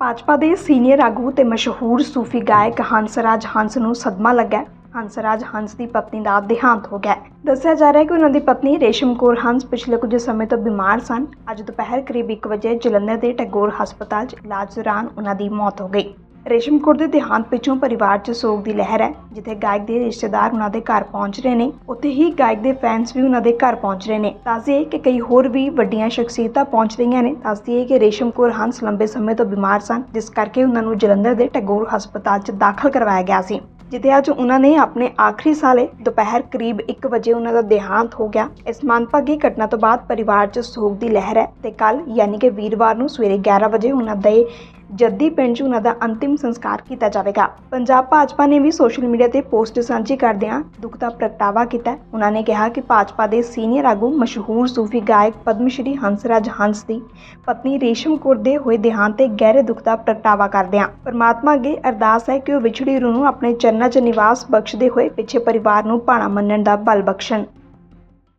ਭਾਜਪਾ ਦੇ ਸੀਨੀਅਰ ਆਗੂ ਤੇ ਮਸ਼ਹੂਰ ਸੂਫੀ ਗਾਇਕ ਹੰਸਰਾਜ ਹੰਸ ਨੂੰ ਸਦਮਾ ਲੱਗਾ ਹੈ। ਹੰਸਰਾਜ ਹੰਸ ਦੀ ਪਤਨੀ ਦਾ ਦੇਹਾਂਤ ਹੋ ਗਿਆ ਦੱਸਿਆ ਜਾ ਰਿਹਾ ਹੈ ਕਿ ਉਹਨਾਂ ਦੀ ਪਤਨੀ ਰੇਸ਼ਮ ਕੌਰ ਹੰਸ ਪਿਛਲੇ ਕੁਝ ਸਮੇਂ ਤੋਂ ਬਿਮਾਰ ਸਨ। ਅੱਜ ਦੁਪਹਿਰ ਕਰੀਬ 1 ਵਜੇ ਜਲੰਧਰ ਦੇ ਟੈਗੋਰ ਹਸਪਤਾਲ 'ਚ ਇਲਾਜ ਦੌਰਾਨ ਉਹਨਾਂ ਦੀ ਮੌਤ ਹੋ ਗਈ। ਰੇਸ਼ਮ ਕੌਰ ਦੇ ਦੇਹਾਂਤ ਪਿੱਛੋਂ ਪਰਿਵਾਰ 'ਚ ਸੋਗ ਦੀ ਲਹਿਰ ਹੈ, ਜਿੱਥੇ ਗਾਇਕ ਦੇ ਰਿਸ਼ਤੇਦਾਰ ਉਹਨਾਂ ਦੇ ਘਰ ਪਹੁੰਚ ਰਹੇ ਨੇ। ਉੱਥੇ ਹੀ ਗਾਇਕ ਦੇ ਫੈਨਸ ਵੀ ਉਹਨਾਂ ਦੇ ਘਰ ਪਹੁੰਚ ਰਹੇ ਨੇ। ਦੱਸਦੀਏ ਕਿ ਕਈ ਹੋਰ ਵੀ ਵੱਡੀਆਂ ਸ਼ਖਸੀਅਤਾਂ ਪਹੁੰਚ ਰਹੀਆਂ ਨੇ। ਦੱਸਦੀਏ ਕਿ ਰੇਸ਼ਮ ਕੌਰ ਹੰਸ ਲੰਬੇ ਸਮੇਂ ਤੋਂ ਬਿਮਾਰ ਸਨ, ਜਿਸ ਕਰਕੇ ਉਹਨਾਂ ਨੂੰ ਜਲੰਧਰ ਦੇ ਟੈਗੋਰ ਹਸਪਤਾਲ 'ਚ ਦਾਖਲ ਕਰਵਾਇਆ ਗਿਆ ਸੀ। ਜਿੱਥੇ ਅੱਜ ਉਹਨਾਂ ਨੇ ਆਪਣੇ ਆਖਰੀ ਸਾਲੇ ਦੁਪਹਿਰ ਕਰੀਬ 1 ਵਜੇ ਉਹਨਾਂ ਦਾ ਦੇਹਾਂਤ ਹੋ ਗਿਆ। ਇਸ ਮੰਦਭਾਗੀ ਘਟਨਾ ਤੋਂ ਬਾਅਦ ਪਰਿਵਾਰ 'ਚ ਸੋਗ ਦੀ ਲਹਿਰ ਹੈ ਤੇ ਕੱਲ ਯਾਨੀ ਕਿ ਵੀਰਵਾਰ ਨੂੰ ਸਵੇਰੇ 11 ਵਜੇ ਉਹਨਾਂ ਦੇ ਜੱਦੀ ਪਿੰਡ 'ਚ ਉਹਨਾਂ ਦਾ ਅੰਤਿਮ ਸੰਸਕਾਰ ਕੀਤਾ ਜਾਵੇਗਾ। ਪੰਜਾਬ ਭਾਜਪਾ ਨੇ ਵੀ ਸੋਸ਼ਲ ਮੀਡੀਆ ਤੇ ਪੋਸਟ ਸਾਂਝੀ ਕਰਦਿਆਂ ਦੁੱਖ ਦਾ ਪ੍ਰਗਟਾਵਾ ਕੀਤਾ। ਉਹਨਾਂ ਨੇ ਕਿਹਾ ਕਿ ਭਾਜਪਾ ਦੇ ਸੀਨੀਅਰ ਆਗੂ ਮਸ਼ਹੂਰ ਸੂਫੀ ਗਾਇਕ ਪਦਮ ਸ਼੍ਰੀ ਹੰਸਰਾਜ ਹੰਸ ਦੀ ਪਤਨੀ ਰੇਸ਼ਮ ਕੌਰ ਦੇ ਹੋਏ ਦੇਹਾਂਤ ਤੇ ਗਹਿਰੇ ਦੁੱਖ ਦਾ ਪ੍ਰਗਟਾਵਾ ਕਰਦਿਆਂ ਪਰਮਾਤਮਾ ਅੱਗੇ ਅਰਦਾਸ ਹੈ ਕਿ ਉਹ ਵਿਛੜੀ ਰੂਹ ਨੂੰ ਆਪਣੇ ਚਰਨਾਂ 'ਚ ਨਿਵਾਸ ਬਖਸ਼ਦੇ ਹੋਏ ਪਿੱਛੇ ਪਰਿਵਾਰ ਨੂੰ ਭਾਣਾ ਮੰਨਣ ਦਾ ਬਲ ਬਖਸ਼ਣ।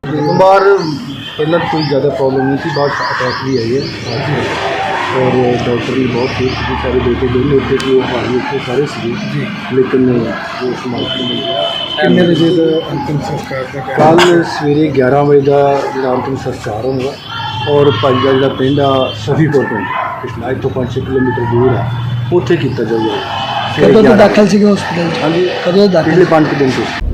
ਬਿਮਾਰ ਪਹਿਲਾਂ ਕੋਈ ਜ਼ਿਆਦਾ ਪ੍ਰੋਬਲਮ ਨਹੀਂ ਸੀ, ਬਾਅਦ ਅਟੈਕ ਵੀ ਆਈ ਹੈ। ਔਰ ਡਾਕਟਰ ਵੀ ਬਹੁਤ ਠੀਕ ਸੀ ਸਾਰੇ ਬੇਟੇ ਦੋਨੇ ਉੱਤੇ ਕਿ ਉਹ ਭਾਈ ਉੱਥੇ ਸਾਰੇ ਸੀ ਜੀ। ਲੇਕਿਨ ਉਹ ਸਮਾਜ ਤੋਂ ਮਿਲ ਗਿਆ ਕਿੰਨੇ ਵਜੇ ਦਾ ਅੰਤਿਮ ਸੰਸਕਾਰ ਦਾ ਕੱਲ ਸਵੇਰੇ 11 ਵਜੇ ਦਾ ਜਿਹੜਾ ਅੰਤਿਮ ਸੰਸਕਾਰ ਹੋਊਗਾ ਔਰ ਭਾਈ ਦਾ ਜਿਹੜਾ ਪਿੰਡ ਆ ਸਫੀਪੁਰ ਪਿੰਡ ਪਿਛਲਾ ਇੱਥੋਂ 5-6 ਕਿਲੋਮੀਟਰ ਦੂਰ ਆ ਉੱਥੇ ਕੀਤਾ ਜਾਊਗਾ। ਕਦੋਂ ਤੋਂ 11 ਦਾਖਲ ਸੀਗੇ ਹਸਪੀਟਲ ਹਾਂਜੀ। ਕਦੋਂ ਦਾਖਲ? ਪਿਛਲੇ 5 ਦਿਨ ਤੋਂ।